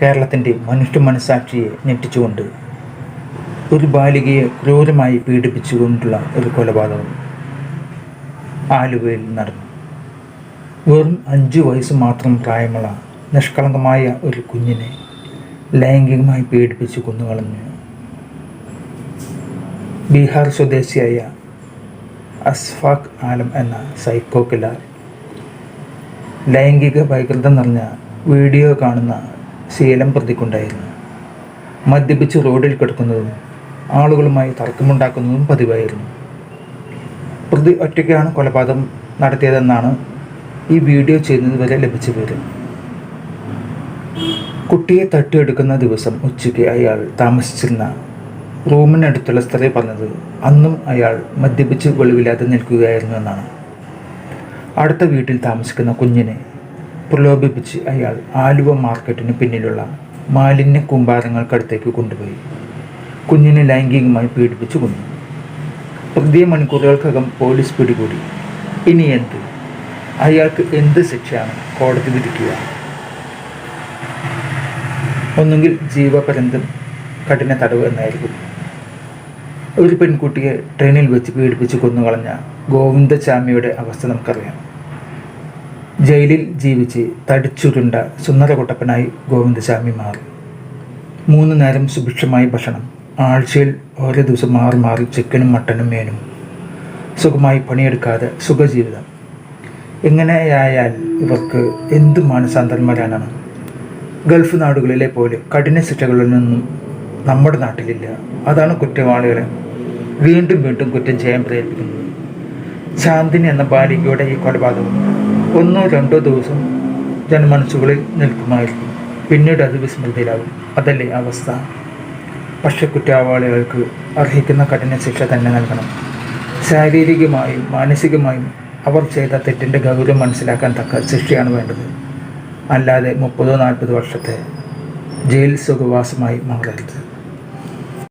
കേരളത്തിന്റെ മനുഷ്യ മനസാക്ഷിയെ ഞെട്ടിച്ചുകൊണ്ട് ഒരു ബാലികയെ ക്രൂരമായി പീഡിപ്പിച്ചുകൊണ്ടുള്ള ഒരു കൊലപാതകം ആലുവയിൽ നടന്നു. വെറും അഞ്ച് വയസ്സ് മാത്രം പ്രായമുള്ള നിഷ്കളങ്കമായ ഒരു കുഞ്ഞിനെ ലൈംഗികമായി പീഡിപ്പിച്ച് കൊന്നുകളഞ്ഞു ബീഹാർ സ്വദേശിയായ അസ്ഫാഖ് ആലം എന്ന സൈക്കോ ലൈംഗിക വൈകൃതം നിറഞ്ഞ വീഡിയോ കാണുന്ന ശീലം പ്രതിക്കുണ്ടായിരുന്നു. മദ്യപിച്ച് റോഡിൽ കിടക്കുന്നതും ആളുകളുമായി തർക്കമുണ്ടാക്കുന്നതും പതിവായിരുന്നു. പ്രതി ഒറ്റയ്ക്കാണ് കൊലപാതകം നടത്തിയതെന്നാണ് ഈ വീഡിയോ ചെയ്യുന്നത് വരെ ലഭിച്ച വിവരം. കുട്ടിയെ തട്ടിയെടുക്കുന്ന ദിവസം ഉച്ചയ്ക്ക് അയാൾ താമസിച്ചിരുന്ന റൂമിനടുത്തുള്ള സ്ത്രീ പറഞ്ഞത് അന്നും അയാൾ മദ്യപിച്ച് വെളിവില്ലാതെ നിൽക്കുകയായിരുന്നു എന്നാണ്. അടുത്ത വീട്ടിൽ താമസിക്കുന്ന കുഞ്ഞിനെ പ്രലോഭിപ്പിച്ച് അയാൾ ആലുവ മാർക്കറ്റിന് പിന്നിലുള്ള മാലിന്യ കൂമ്പാരങ്ങൾക്കടുത്തേക്ക് കൊണ്ടുപോയി. കുഞ്ഞിനെ ലൈംഗികമായി പീഡിപ്പിച്ചു കൊന്നു. പ്രതിയെ മണിക്കൂറുകൾക്കകം പോലീസ് പിടികൂടി. ഇനി എന്ത്? അയാൾക്ക് എന്ത് ശിക്ഷയാണ് കോടതി വിധിക്കുക? ഒന്നുകിൽ ജീവപര്യന്തം കഠിന തടവ് എന്നായിരിക്കും. ഒരു പെൺകുട്ടിയെ ട്രെയിനിൽ വെച്ച് പീഡിപ്പിച്ച് കൊന്നുകളഞ്ഞ ഗോവിന്ദചാമിയുടെ അവസ്ഥ നമുക്കറിയാം. ജയിലിൽ ജീവിച്ച് തടിച്ചുരുണ്ട സുന്ദരകുട്ടപ്പനായി ഗോവിന്ദസ്വാമി മാറി. മൂന്ന് നേരം സുഭിക്ഷമായ ഭക്ഷണം. ആഴ്ചയിൽ ഓരോ ദിവസം മാറി മാറി ചിക്കനും മട്ടനും മേനും. സുഖമായി പണിയെടുക്കാതെ സുഖജീവിതം. എങ്ങനെയായാൽ ഇവർക്ക് എന്തുമാണ് മാനസാന്തരന്മാരാണ്? ഗൾഫ് നാടുകളിലെ പോലെ കഠിന ശിക്ഷകളിൽ നിന്നും നമ്മുടെ നാട്ടിലില്ല. അതാണ് കുറ്റവാളികളെ വീണ്ടും വീണ്ടും കുറ്റം ചെയ്യാൻ പ്രേരിപ്പിക്കുന്നത്. ശാന്തിനി എന്ന ബാലികയുടെ ഈ കൊലപാതകം ഒന്നോ രണ്ടോ ദിവസം ജനമനസ്സുകളിൽ നിൽക്കുമായിരിക്കും പിന്നീട് അത് വിസ്മൃതിയിലാകും. അതല്ലേ അവസ്ഥ. പക്ഷെ കുറ്റവാളികൾക്ക് അർഹിക്കുന്ന കഠിന ശിക്ഷ തന്നെ നൽകണം. ശാരീരികമായും മാനസികമായും അവർ ചെയ്ത തെറ്റിന്റെ ഗൗരവം മനസ്സിലാക്കാൻ തക്ക ശിക്ഷയാണ് വേണ്ടത്. അല്ലാതെ മുപ്പതോ നാൽപ്പത് വർഷത്തെ ജയിൽ സുഖവാസമായി മാറരുത്.